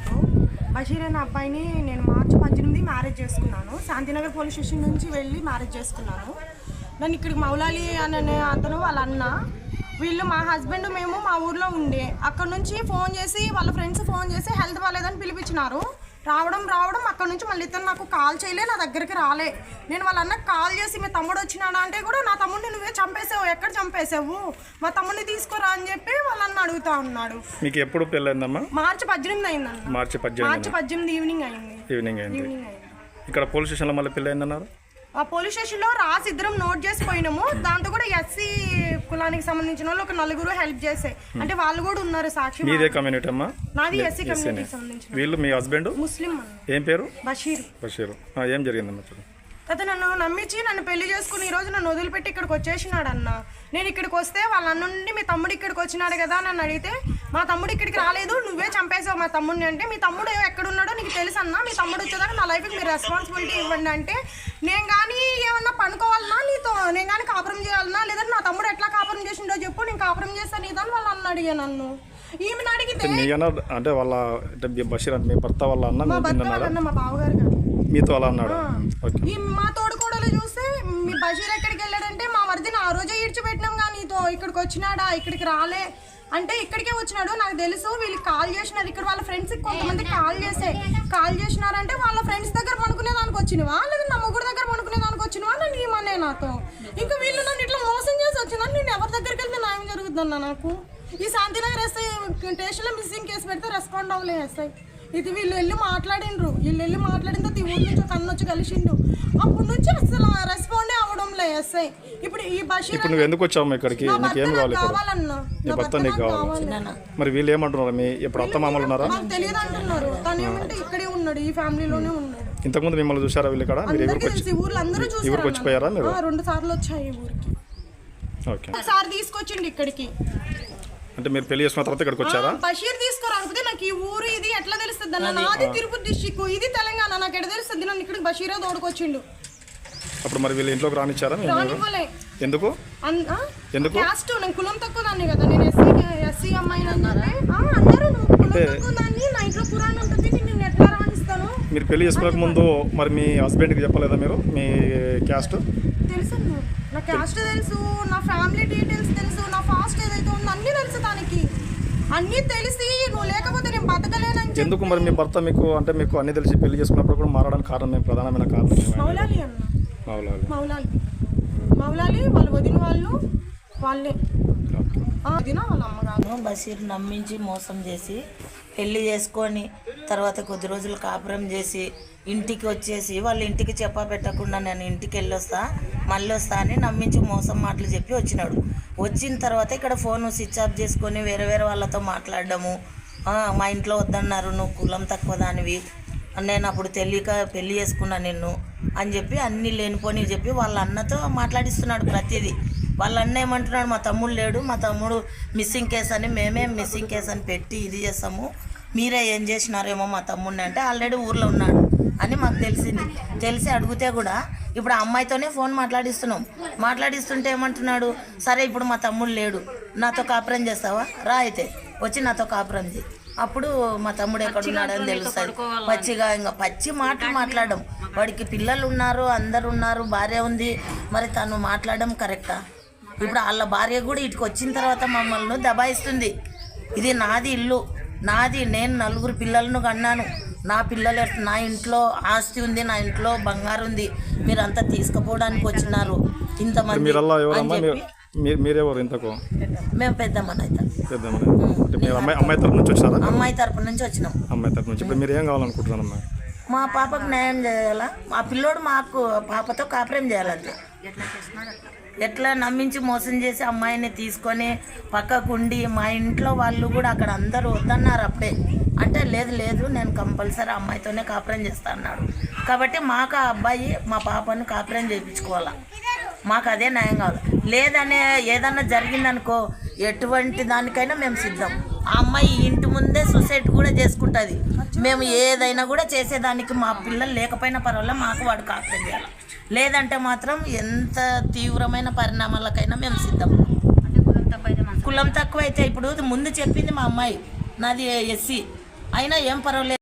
Group Basheer అనే అబ్బాయిని నేను మార్చి పద్దెనిమిది మ్యారేజ్ చేసుకున్నాను. శాంతినగర్ పోలీస్ స్టేషన్ నుంచి వెళ్ళి మ్యారేజ్ చేసుకున్నాను. నన్ను ఇక్కడికి మౌలాలి అనే అతను వాళ్ళ అన్న. వీళ్ళు మా హస్బెండ్ మేము మా ఊర్లో ఉండే. అక్కడ నుంచి ఫోన్ చేసి వాళ్ళ ఫ్రెండ్స్ ఫోన్ చేసి హెల్త్ బాగాలేదని పిలిపించినారు. రావడం రావడం అక్కడ నుంచి మళ్ళీ ఇతను నాకు కాల్ చేయలే నా దగ్గరికి రాలే. నేను వాళ్ళ అన్నకు కాల్ చేసి మీ తమ్ముడు వచ్చినాడా అంటే కూడా నా తమ్ముడిని నువ్వే చంపేసావు ఎక్కడ చంపేసావు? మా తమ్ముడిని తీసుకురా అని చెప్పి వాళ్ళ అన్న అడుగుతా ఉన్నాడు. మీకు ఎప్పుడు పెళ్ళైందమ్మా మార్చి పద్దెనిమిది అయిందన్న. మార్చి పద్దెనిమిది. మార్చి పద్దెనిమిది ఈవినింగ్ అయింది. ఈవినింగ్ అయింది. ఈవినింగ్ అయింది. ఇక్కడ పోలీస్ స్టేషన్లో మళ్ళీ పెళ్ళైందన్నారు ఆ పోలీస్ స్టేషన్లో రాసి ఇద్దరం నోట్ చేసి పోయినాము. దాంతో కూడా ఎస్సీ కులానికి సంబంధించిన వాళ్ళు ఒక నలుగురు హెల్ప్ చేసే అంటే వాళ్ళు కూడా ఉన్నారు సాక్షి మీదే కమ్యూనిటీ అమ్మా? నాది ఎస్సీ కమ్యూనిటీకి సంబంధించిన. వీళ్ళు మీ హస్బెండ్ ముస్లిం అన్న. ఏం పేరు? బషీర్. బషీరు. ఆ, ఏం జరిగిందమ్మా చెప్పు. అయితే నన్ను నమ్మించి నన్ను పెళ్ళి చేసుకుని ఈ రోజు నన్ను వదిలిపెట్టి ఇక్కడికి వచ్చేసినాడు అన్న నేను ఇక్కడికి వస్తే వాళ్ళ అన్న నుండి మీ తమ్ముడు ఇక్కడికి వచ్చినాడు కదా నన్ను అడిగితే మా తమ్ముడు ఇక్కడికి రాలేదు నువ్వే చంపేసావు మా తమ్ముడిని. అంటే మీ తమ్ముడు ఎక్కడున్నాడో నీకు తెలుసు అన్న. మీ తమ్ముడు వచ్చేదాకా నా లైఫ్కి మీరు రెస్పాన్సిబిలిటీ ఇవ్వండి. అంటే నేను కానీ ఏమన్నా పనుకోవాలన్నా నీతో నేను కానీ కాపురం చేయాలన్నా లేదంటే నా తమ్ముడు ఎట్లా కాపురం చేసిండో చెప్పు నేను కాపురం చేస్తాను నీదని వాళ్ళు అన్న అడిగా నన్ను? ఈమెను అడిగితే మీ అన్న అంటే వాళ్ళ అంటే మీ బషీర్ అంటే మీ భర్త వాళ్ళ అన్న మా భర్త వాళ్ళన్న మా బావగారు కాదు. మీతో అలా అన్నాడు? ఈ మా తోడుకోడలు చూస్తే మీ బషీర్ ఎక్కడికి వెళ్ళాడంటే మా మరిదిని ఆ రోజే ఇడిచిపెట్టినాం కానీ నీతో. ఇక్కడికి వచ్చినాడా? ఇక్కడికి రాలే. అంటే ఇక్కడికే వచ్చినాడు. నాకు తెలుసు వీళ్ళకి కాల్ చేసినారు. ఇక్కడ వాళ్ళ ఫ్రెండ్స్ కొంతమంది కాల్ చేసే కాల్ చేసినారంటే వాళ్ళ ఫ్రెండ్స్ దగ్గర పనుకునే దానికి వచ్చినవా? లేదా నా ముగ్గురు దగ్గర పనుకునే దానికి వచ్చినవా? నన్ను ఏమనే నాతో? ఇంకా వీళ్ళు నన్ను ఇట్లా మోసం చేసి వచ్చిందని నేను ఎవరి దగ్గరికి వెళ్తే న్యాయం జరుగుతుందన్న నాకు? ఈ శాంతినగర్ ఎస్ఐ స్టేషన్లో మిస్సింగ్ కేసు పెడితే రెస్పాండ్ అవ్వలే ఎస్ఐ. ఇది వీళ్ళు వెళ్ళి మాట్లాడిండ్రు. వీళ్ళు వెళ్ళి మాట్లాడిన తర్వాత ఈ ఊరి నుంచి ఒక అన్న వచ్చి కలిసిండు అప్పటి నుంచి అసలు రెస్పాండే అవ్వడం లే ఎస్ఐ. ఇప్పుడు ఈ బషీర్ ఇప్పుడు నువ్వు ఎందుకు వచ్చావు ఇక్కడికి? నీకు ఏం నాకు కావాలి కావాలన్నా. నీ భర్త నీకు నాకు కావాలి. మరి వీళ్ళు ఏమంటున్నారు? మీ ఇప్పుడు అత్త మామలు ఉన్నారా? మాకు తెలియదు అంటున్నారు. తను ఏమంటే ఇక్కడే ఉన్నాడు ఈ ఫ్యామిలీలోనే ఉన్నాడు. ఇంతకుముందు మిమ్మల్ని చూసారా వీళ్ళు ఇక్కడ? మీరు ఈ ఊర్లో అందరూ చూసారు వచ్చిపోయారా మీరు? రెండు సార్లు వచ్చాయి ఈ ఊరికి. ఓకే. ఒకసారి తీసుకొచ్చిండు ఇక్కడికి. అంటే మీరు పెళ్ళి చేసుకున్న తర్వాత ఇక్కడికి వచ్చారా? బషీర్ తీసుకురాకపోతే నాకు ఈ ఊరు ఇది ఎట్లా తెలుస్తుంది అన్న? నాది తిరుపతి డిస్టిక్ ఇది తెలంగాణ. నాకు ఎట్లా తెలుస్తుంది? నన్ను ఇక్కడికి బషీరే తోడుకొచ్చిండు. అప్పుడు మరి వీళ్ళు ఇంట్లోకి రానిచ్చారా మీరు రానివ్వలే. ఎందుకు? ఎందుకు? క్యాస్ట్ నేను కులం తక్కువ దాన్ని కదా. నేను ఎస్సీ ఎస్సీ అమ్మాయిని అన్నారు అన్నారు నువ్వు కులం తక్కువ దాన్ని నా ఇంట్లో పురాణం ఉంటుంది నేను ఎట్లా రాణిస్తాను మీరు పెళ్ళి చేసుకోక ముందు మరి మీ హస్బెండ్కి చెప్పలేదా మీరు? మీ క్యాస్ట్ తెలుసు అన్న. నా క్యాస్ట్ తెలుసు నా ఫ్యామిలీ డీటెయిల్స్ తెలుసు నా ఫాస్ట్ ఏదైతే ఉందో అన్నీ తెలుసు దానికి. అన్నీ తెలిసి నువ్వు లేకపోతే నేను బతకలేనని ఎందుకు మరి మీ భర్త మీకు అంటే మీకు అన్ని తెలిసి పెళ్ళి చేసుకున్నప్పుడు కూడా మారడానికి కారణం ఏం? ప్రధానమైన కారణం? మౌలాలి అన్న. అవులాలి. మౌలాలి. మౌలాలి వాళ్ళు వదిన వాళ్ళు వాళ్ళే. వదిన వాళ్ళ అమ్మగారు. నేను బషీర్ నమ్మించి మోసం చేసి పెళ్ళి చేసుకొని తర్వాత కొద్ది రోజులు కాపురం చేసి ఇంటికి వచ్చేసి వాళ్ళ ఇంటికి చెప్పా పెట్టకుండా నేను ఇంటికి వెళ్ళొస్తా మళ్ళీ వస్తా అని నమ్మించి మోసం మాటలు చెప్పి వచ్చినాడు. వచ్చిన తర్వాత ఇక్కడ ఫోన్ స్విచ్ ఆఫ్ చేసుకొని వేరే వేరే వాళ్ళతో మాట్లాడడము మా ఇంట్లో వద్దన్నారు నువ్వు కులం తక్కువ దానివి నేను అప్పుడు తెలియక పెళ్ళి చేసుకున్నా నిన్ను అని చెప్పి అన్నీ లేనిపోని చెప్పి వాళ్ళ అన్నతో మాట్లాడిస్తున్నాడు ప్రతిదీ. వాళ్ళ అన్న ఏమంటున్నాడు మా తమ్ముడు లేడు మా తమ్ముడు మిస్సింగ్ కేసు అని మేమే మిస్సింగ్ కేసు అని పెట్టి ఇది చేస్తాము మీరే ఏం చేసినారేమో మా తమ్ముడిని అంటే ఆల్రెడీ ఊర్లో ఉన్నాడు అని మాకు తెలిసింది. తెలిసి అడిగితే కూడా ఇప్పుడు ఆ అమ్మాయితోనే ఫోన్ మాట్లాడిస్తున్నాం. మాట్లాడిస్తుంటే ఏమంటున్నాడు? సరే ఇప్పుడు మా తమ్ముడు లేడు. నాతో కాపురం చేస్తావా? రా అయితే. వచ్చి నాతో కాపురం చేయి. అప్పుడు మా తమ్ముడు ఎక్కడ ఉన్నాడని తెలుస్తుంది పచ్చిగా ఇంకా పచ్చి మాటలు మాట్లాడడం. వాడికి పిల్లలు ఉన్నారు అందరు ఉన్నారు భార్య ఉంది. మరి తను మాట్లాడడం కరెక్టా? ఇప్పుడు వాళ్ళ భార్య కూడా ఇటుకు వచ్చిన తర్వాత మమ్మల్ని దబాయిస్తుంది. ఇది నాది ఇల్లు. నాది నేను నలుగురు పిల్లలను కన్నాను. నా పిల్లలు నా ఇంట్లో ఆస్తి ఉంది నా ఇంట్లో బంగారు ఉంది. మీరంతా తీసుకుపోవడానికి వచ్చినారు. ఇంతమంది మీరెవరు ఇంతకు? మేము పెద్దమ్మని అయితే పెద్దమ్మని అంటే మీరు అమ్మాయి అమ్మాయి తరపు నుంచి అమ్మాయి తరపు నుంచి వచ్చినాం. అమ్మాయి తరపు నుంచి. ఇప్పుడు మీరు ఏం కావాలనుకుంటున్నారమ్మా? మా పాపకు న్యాయం చేయాలా? మా పిల్లోడు మాకు పాపతో కాపురం చేయాలంటే ఎట్లా నమ్మించి మోసం చేసి అమ్మాయిని తీసుకొని పక్కకు ఉండి మా ఇంట్లో వాళ్ళు కూడా అక్కడ అందరూ వద్దన్నారు అప్పుడే. అంటే లేదు లేదు నేను కంపల్సరీ అమ్మాయితోనే కాపురం చేస్తా అన్నాడు. కాబట్టి మాకు ఆ అబ్బాయి మా పాపను కాపురం చేయించుకోవాలా? మాకు అదే న్యాయం కావాలి. లేదనే ఏదన్నా జరిగిందనుకో ఎటువంటి దానికైనా మేము సిద్ధం. ఆ అమ్మాయి ఇంటి ముందే సూసైడ్ కూడా చేసుకుంటుంది. మేము ఏదైనా కూడా చేసేదానికి మా పిల్లలు లేకపోయినా పర్వాలేదు మాకు వాడు కాపురం చేయాలి. లేదంటే మాత్రం ఎంత తీవ్రమైన పరిణామాలకైనా మేము సిద్ధం. కులం తక్కువ అయితే ఇప్పుడు ముందు చెప్పింది మా అమ్మాయి. నాది ఎస్సీ. అయినా ఏం పర్వాలేదు.